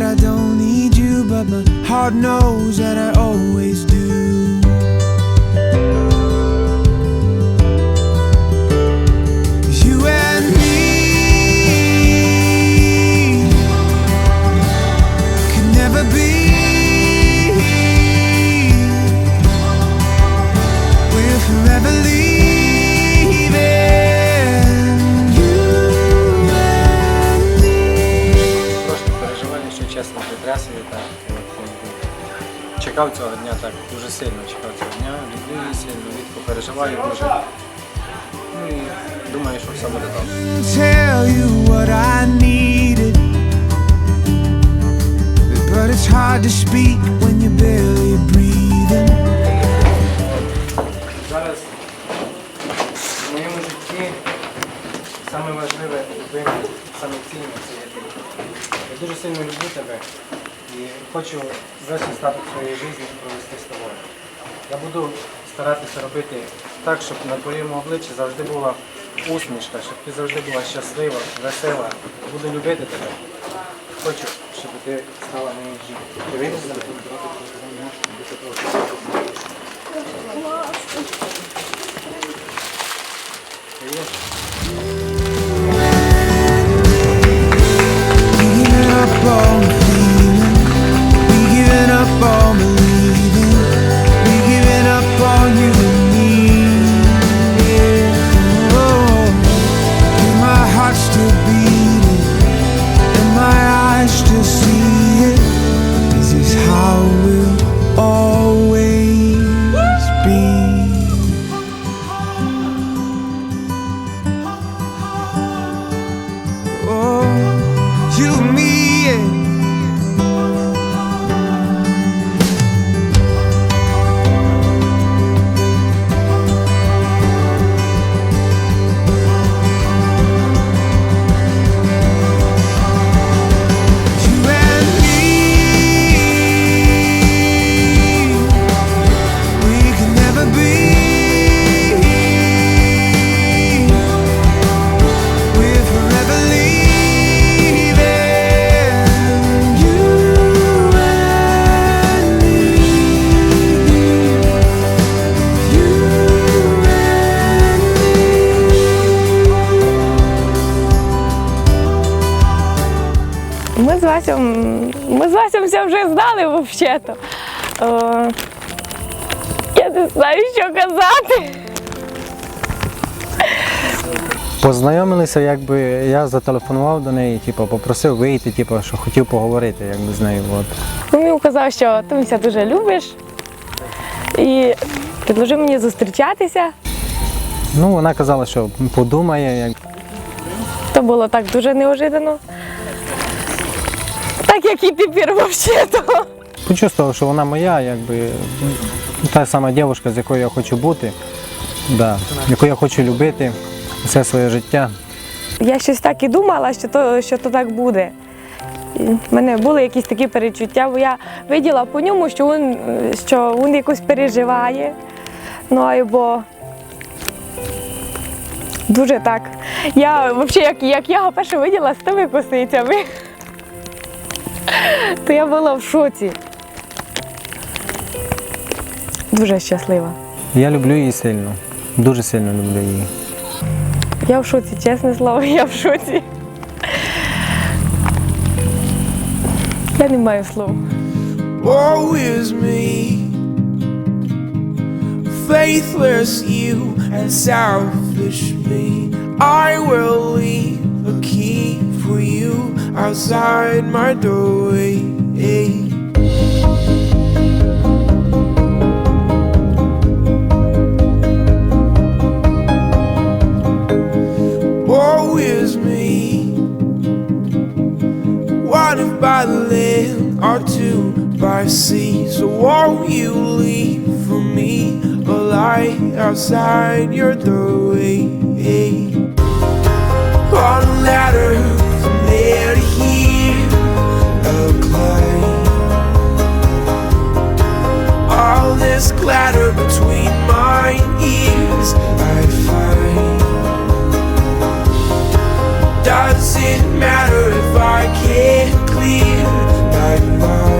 that I don't need you, but my heart knows that I always чекав цього дня так, дуже сильно чекав цього дня, люблю її сильно, рідко переживаю дуже. Ну і думаю, що все буде добре. Зараз в моєму житті саме цінне це є. Я дуже сильно люблю тебе і хочу весь остаток своєї житті провести з тобою. Я буду старатися робити так, щоб на твоєму обличчі завжди була усмішка, щоб ти завжди була щаслива, весела. Буду любити тебе. Хочу, щоб ти стала моєю жінкою. Ти вийдеш за? Васем, ми з Васем все вже знали взагалі-то. Е, Я не знаю, що казати. Познайомилися, якби я зателефонував до неї, типу, попросив вийти, типу, що хотів поговорити якби, з нею. От. Він мені казав, що ти мене дуже любиш. І предложив мені зустрічатися. Ну, вона казала, що подумає, як... То було так дуже неожиданно. Так як і тепер взагалі-то. почувствував, що вона моя, якби та сама дівчинка, з якою я хочу бути, да, яку я хочу любити все своє життя. Я щось так і думала, що то, що то так буде. В мене були якісь такі перечуття, бо я виділа по ньому, що він, що він якось переживає. Ну або дуже так. Я взагалі, як, як я його перше виділа з тими косицями, то я була в шоці. Дуже щаслива. Я люблю її сильно, дуже сильно люблю її. Я в шоці, чесне слово, я в шоці. Я не маю слов. Woe is me, faithless you and selfish me. I will leave outside my doorway. Eh. Woe is me, one if by land or two by sea. So won't you leave for me a light outside your doorway? Eh. On a Does it matter if I can't clear my mind?